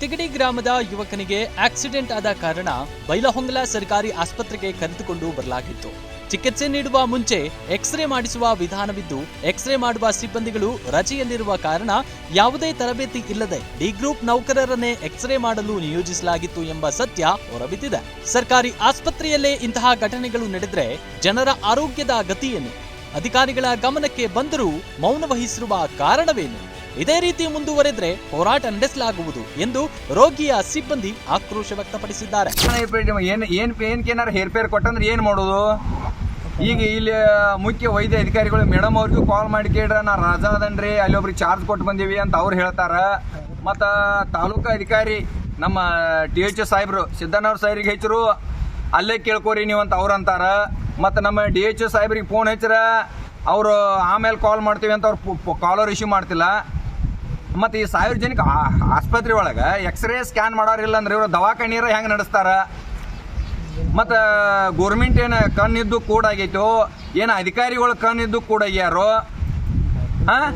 ತಿಗಡಿ ಗ್ರಾಮದ ಯುವಕನಿಗೆ ಆಕ್ಸಿಡೆಂಟ್ ಆದ ಕಾರಣ ಬೈಲಹೊಂಗಲ ಸರ್ಕಾರಿ ಆಸ್ಪತ್ರೆಗೆ ಕರೆದುಕೊಂಡು ಬರಲಾಗಿತ್ತು. ಚಿಕಿತ್ಸೆ ನೀಡುವ ಮುಂಚೆ ಎಕ್ಸ್ರೇ ಮಾಡಿಸುವ ವಿಧಾನವಿದ್ದು, ಎಕ್ಸ್ರೇ ಮಾಡುವ ಸಿಬ್ಬಂದಿಗಳು ರಜೆಯಲ್ಲಿರುವ ಕಾರಣ ಯಾವುದೇ ತರಬೇತಿ ಇಲ್ಲದೆ ಡಿ ಗ್ರೂಪ್ ನೌಕರರನ್ನೇ ಎಕ್ಸ್ರೇ ಮಾಡಲು ನಿಯೋಜಿಸಲಾಗಿತ್ತು ಎಂಬ ಸತ್ಯ ಹೊರಬಿದ್ದಿದೆ. ಸರ್ಕಾರಿ ಆಸ್ಪತ್ರೆಯಲ್ಲೇ ಇಂತಹ ಘಟನೆಗಳು ನಡೆದರೆ ಜನರ ಆರೋಗ್ಯದ ಗತಿಯನ್ನು ಅಧಿಕಾರಿಗಳ ಗಮನಕ್ಕೆ ಬಂದರೂ ಮೌನ ವಹಿಸಿರುವ ಕಾರಣವೇನು? ಇದೇ ರೀತಿ ಮುಂದುವರೆದ್ರೆ ಹೋರಾಟ ನಡೆಸಲಾಗುವುದು ಎಂದು ರೋಗಿಯ ಸಿಬ್ಬಂದಿ ಆಕ್ರೋಶ ವ್ಯಕ್ತಪಡಿಸಿದ್ದಾರೆ. ಏನ್ ಏನ್ ಏನ್ ಏನಾರ ಹೇರ್ ಪೇರ್ ಕೊಟ್ಟಂದ್ರೆ ಏನ್ ಮಾಡೋದು? ಈಗ ಇಲ್ಲಿ ಮುಖ್ಯ ವೈದ್ಯ ಅಧಿಕಾರಿಗಳು ಮೇಡಮ್ ಅವ್ರಿಗೂ ಕಾಲ್ ಮಾಡಿ ಕೇಳ್ರ, ನಾ ರಾಜ ಅದನ್ರಿ ಅಲ್ಲಿ ಒಬ್ರಿಗೆ ಚಾರ್ಜ್ ಕೊಟ್ಟು ಬಂದೀವಿ ಅಂತ ಅವ್ರು ಹೇಳ್ತಾರ. ಮತ್ತ ತಾಲೂಕಾ ಅಧಿಕಾರಿ, ನಮ್ಮ ಡಿ ಎಚ್ ಸಾಹೇಬ್ರು ಸಿದ್ದಣ್ಣವ್ರ ಸಾಹೇಬ್ರಿಗೆ ಹೆಚ್ಚರು, ಅಲ್ಲೇ ಕೇಳ್ಕೊರಿ ನೀವು ಅಂತ ಅವ್ರು ಅಂತಾರ. ಮತ್ತು ನಮ್ಮ ಡಿ ಎಚ್ ಸಾಹೇಬ್ರಿಗೆ ಫೋನ್ ಹಚ್ಚಿರ, ಅವರು ಆಮೇಲೆ ಕಾಲ್ ಮಾಡ್ತೀವಿ ಅಂತ ಅವ್ರು ಕಾಲರ್ ಇಶ್ಯೂ ಮಾಡ್ತಿಲ್ಲ. ಮತ್ತು ಈ ಸಾರ್ವಜನಿಕ ಆಸ್ಪತ್ರೆ ಒಳಗೆ ಎಕ್ಸ್ರೇ ಸ್ಕ್ಯಾನ್ ಮಾಡೋರಿಲ್ಲ ಅಂದ್ರೆ ಇವರು ದವಾಖಾನಿಯರ ಹೆಂಗೆ ನಡೆಸ್ತಾರ? ಮತ್ತು ಗೋರ್ಮೆಂಟ್ ಏನು ಕಣ್ಣಿದ್ದು ಕೂಡ ಆಗೈತು ಏನು ಅಧಿಕಾರಿಗಳು ಕಣ್ಣಿದ್ದು ಕೂಡ ಆಗ್ಯಾರೋ ಹಾಂ?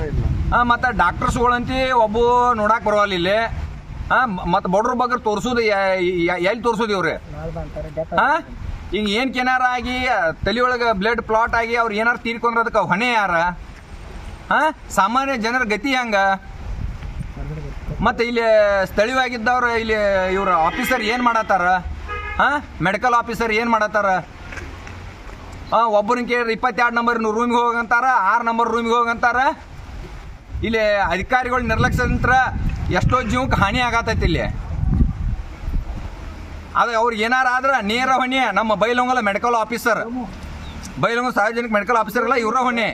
ಹಾಂ, ಮತ್ತು ಡಾಕ್ಟರ್ಸ್ಗಳಂತಿ ಒಬ್ಬ ನೋಡಕ್ಕೆ ಬರೋಲ್ಲ ಇಲ್ಲಿ. ಹಾಂ, ಮತ್ತು ಬಡ್ರ ಬಗ್ಗೆ ತೋರಿಸೋದು ಎಲ್ಲಿ ತೋರಿಸೋದು ಇವ್ರಿ? ಹಾಂ? ಹಿಂಗೆ ಏನು ಕೆನಾರ ಆಗಿ ತಲೆ ಒಳಗೆ ಬ್ಲಡ್ ಪ್ಲಾಟ್ ಆಗಿ ಅವ್ರು ಏನಾರು ತೀರ್ಕೊಂಡ್ರೆ ಅದಕ್ಕೆ ಹೊಣೆ ಯಾರ? ಹಾಂ? ಸಾಮಾನ್ಯ ಜನರ ಗತಿ ಹೆಂಗ? ಮತ್ತೆ ಇಲ್ಲಿ ಸ್ಥಳೀಯವಾಗಿದ್ದವ್ರು ಇಲ್ಲಿ ಇವ್ರ ಆಫೀಸರ್ ಏನು ಮಾಡತ್ತಾರ? ಹಾಂ? ಮೆಡಿಕಲ್ ಆಫೀಸರ್ ಏನು ಮಾಡತ್ತಾರ? ಹಾಂ, ಒಬ್ಬರನ್ನ ಕೇಳಿದ್ರೆ ಇಪ್ಪತ್ತೆರಡು ನಂಬರ್ ರೂಮಿಗೆ ಹೋಗಂತಾರ, ಆರು ನಂಬರ್ ರೂಮಿಗೆ ಹೋಗಂತಾರ. ಇಲ್ಲಿ ಅಧಿಕಾರಿಗಳು ನಿರ್ಲಕ್ಷ್ಯಂತ್ರ ಎಷ್ಟೋ ಜೀವಕ್ಕೆ ಹಾನಿ ಆಗತೈತಿ ಇಲ್ಲಿ. ಅದು ಅವ್ರಿಗೆ ಏನಾರ ಆದ್ರೆ ನೇರ ಹೊಣೆ, ನಮ್ಮ ಬೈಲೊಂಗಲ ಮೆಡಿಕಲ್ ಆಫೀಸರ್ ಬೈಲೊಂಗ ಸಾರ್ವಜನಿಕ ಮೆಡಿಕಲ್ ಆಫೀಸರ್ ಎಲ್ಲ ಇವರ ಹೊಣೆ.